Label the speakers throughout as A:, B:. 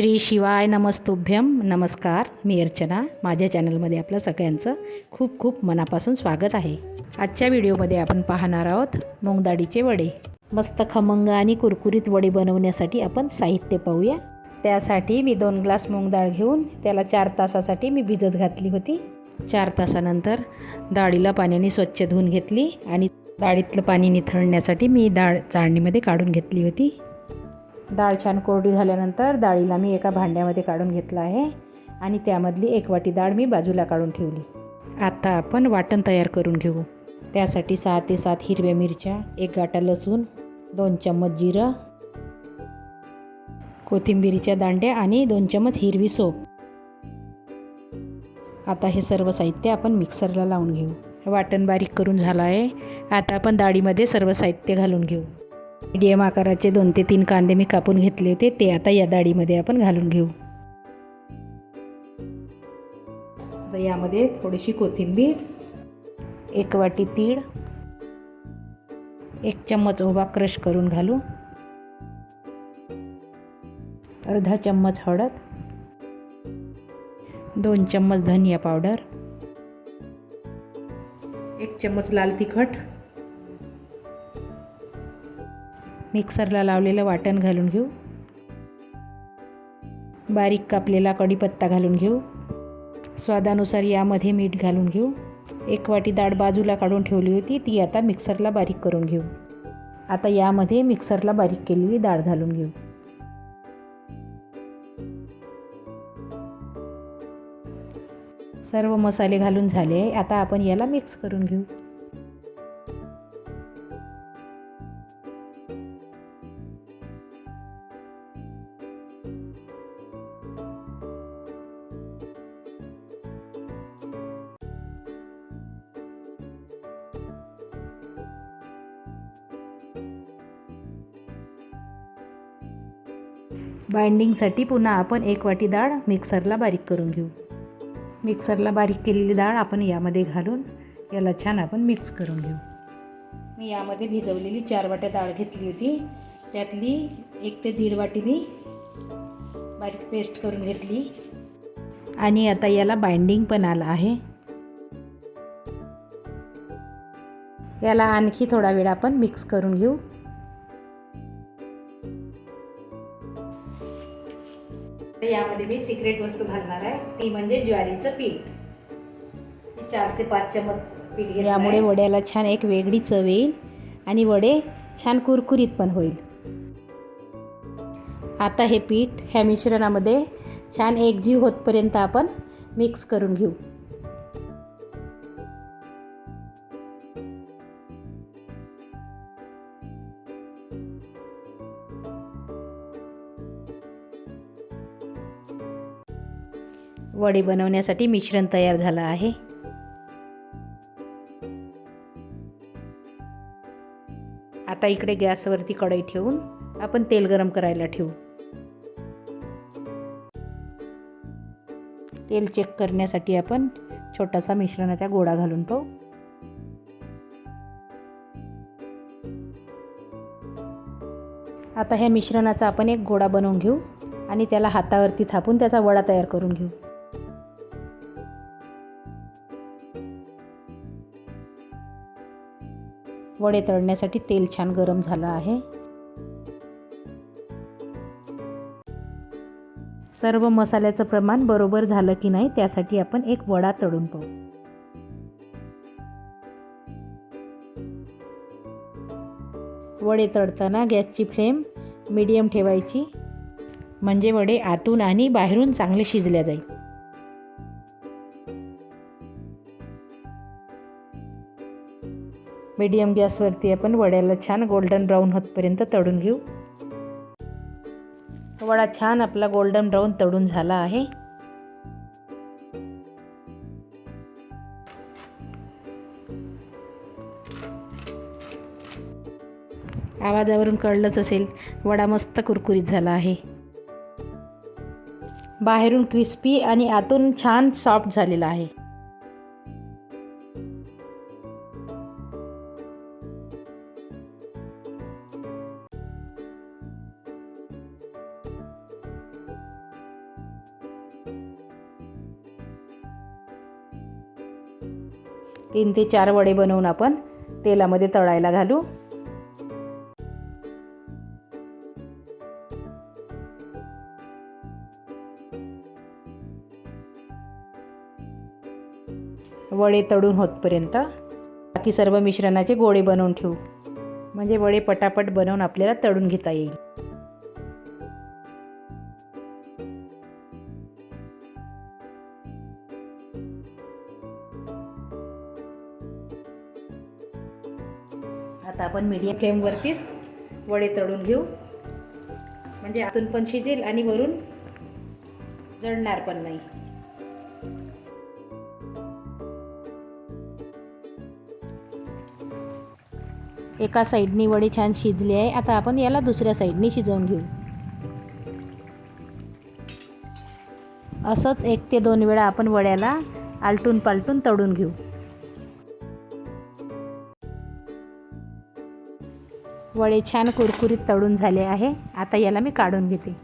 A: श्री शिवाय नमस्तुभ्यम नमस्कार मी अर्चना. माझ्या चॅनलमध्ये आपलं सगळ्यांचं खूप खूप मनापासून स्वागत आहे. आजच्या व्हिडिओमध्ये आपण पाहणार आहोत मुंगदाडीचे वडे. मस्त खमंग आणि कुरकुरीत वडे बनवण्यासाठी आपण साहित्य पाहूया. त्यासाठी मी दोन ग्लास मूग डाळ घेऊन त्याला चार तासासाठी मी भिजत घातली होती. चार तासानंतर डाळीला पाण्याने स्वच्छ धुवून घेतली आणि डाळीतलं पाणी निथळण्यासाठी मी डाळ चाळणीमध्ये काढून घेतली होती. डाळ छान कोरडी झाल्यानंतर डाळीला मी एका भांड्यामध्ये काढून घेतलं आहे आणि त्यामधली एक वाटी डाळ मी बाजूला काढून ठेवली. आता आपण वाटण तयार करून घेऊ. त्यासाठी सहा ते सात हिरव्या मिरच्या एक गाटा लसूण दोन चम्मच जिरं कोथिंबिरीच्या दांड्या आणि दोन चम्मच हिरवी सोप. आता हे सर्व साहित्य आपण मिक्सरला लावून घेऊ. वाटण बारीक करून झालं आहे. आता आपण डाळीमध्ये सर्व साहित्य घालून घेऊ. मीडियम आकाराचे दोन ते तीन कांदे मी कापून घेतले होते ते आता या डाळीमध्ये आपण घालून घेऊ. आता यामध्ये थोडीशी कोथिंबीर एक वाटी तीळ एक चम्मच ओवा क्रश करून घालू अर्धा चम्मच हळद दोन चम्मच धनिया पावडर एक चम्मच लाल तिखट मिक्सरला लावलेलं वाटण घालून घेऊ. बारीक कापलेला कढीपत्ता घालून घेऊ. स्वादानुसार यामध्ये मीठ घालून घेऊ. एक वाटी डाळ बाजूला काढून ठेवली होती ती आता मिक्सरला बारीक करून घेऊ. आता यामध्ये मिक्सरला बारीक केलेली डाळ घालून घेऊ. सर्व मसाले घालून झाले आता आपण याला मिक्स करून घेऊ. बाइंडिंगसाठी पुन्हा आपण एक वाटी डाळ मिक्सरला बारीक करून घेऊ. मिक्सरला बारीक केलेली डाळ आपण यामध्ये घालून याला छान आपण मिक्स करून घेऊ. मी यामध्ये भिजवलेली चार वाट्या डाळ घेतली होती. त्यातली एक ते दीड वाटी मी बारीक पेस्ट करून घेतली. आणि आता याला बाइंडिंग पण आलं आहे. याला आणखी थोडा वेळ आपण मिक्स करून घेऊ. यामध्ये मी सिक्रेट वस्तू घालणार आहे. ती म्हणजे ज्वारीचं पीठ. मी चार ते पाच चमच पीठ यामुळे वड्याला छान एक वेगळी चव येईल आणि वडे छान कुरकुरीत पण होईल. आता हे पीठ ह्या मिश्रणामध्ये छान एकजीव होतपर्यंत आपण मिक्स करून घेऊ. वडे बनवण्यासाठी मिश्रण तयार झालं आहे. आता इकडे गॅसवरती कढई ठेवून आपण तेल गरम करायला ठेवू. तेल चेक करण्यासाठी आपण छोटासा मिश्रणाचा गोळा घालून पाहू. आता ह्या मिश्रणाचा आपण एक गोळा बनवून घेऊ आणि त्याला हातावरती थापून त्याचा वडा तयार करून घेऊ. वडे तळण्यासाठी तेल छान गरम झालं आहे. सर्व मसाल्याचं प्रमाण बरोबर झालं की नाही त्यासाठी आपण एक वडा तळून पाहू. वडे तळताना गॅसची फ्लेम मीडियम ठेवायची. म्हणजे वडे आतून आणि बाहेरून चांगले शिजल्या जाईल. मीडियम गॅसवरती आपण वड्याला छान गोल्डन ब्राऊन होतपर्यंत तळून घेऊ. वडा छान आपला गोल्डन ब्राऊन तळून झाला आहे. आवाजावरून कळलंच असेल वडा मस्त कुरकुरीत झाला आहे. बाहेरून क्रिस्पी आणि आतून छान सॉफ्ट झालेला आहे. तीन ते चार वडे बनवून आपण तेलामध्ये तळायला घालू. वडे तळून होतपर्यंत बाकी सर्व मिश्रणाचे गोळे बनवून ठेवू. म्हणजे वडे पटापट बनवून आपल्याला तळून घेता येईल. आता आपण मीडियम फ्लेमवरतीच वडे तळून घेऊ. म्हणजे आतून पण शिजेल आणि वरून जळणार पण नाही. एका साईडनी वडे छान शिजले आहे. आता आपण याला दुसऱ्या साईडनी शिजवून घेऊ. असंच एक ते दोन वेळा आपण वड्याला आलटून पालटून तळून घेऊ. वडे छान कुरकुरीत तळून झाले आहे. आता याला मी काढून घेते.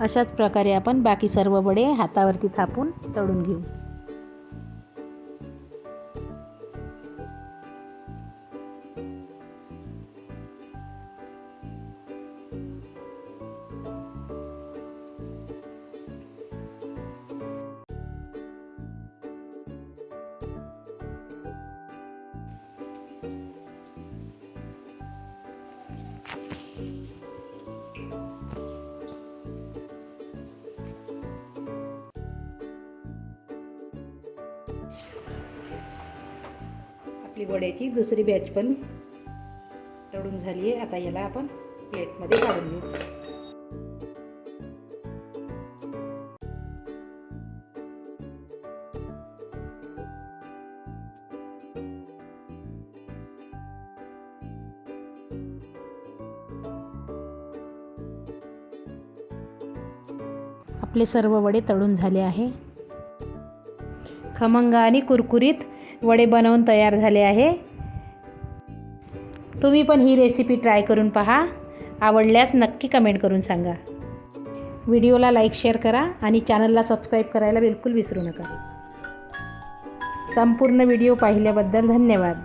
A: अशाच प्रकारे आपण बाकी सर्व वडे हातावरती थापून तळून घेऊ. आपली वड्याची दुसरी बॅच पण तळून झाली आहे आता याला आपण प्लेटमध्ये काढून घेऊ. आपले सर्व वडे तळून झाले आहे. खमंग आणि कुरकुरीत वडे बनवून तयार झाले आहे. तुम्ही पण ही रेसिपी ट्राय करून पहा. आवडल्यास नक्की कमेंट करून सांगा. व्हिडिओला लाईक शेअर करा आणि चॅनलला सबस्क्राईब करायला बिलकुल विसरू नका. संपूर्ण व्हिडिओ पाहिल्याबद्दल धन्यवाद.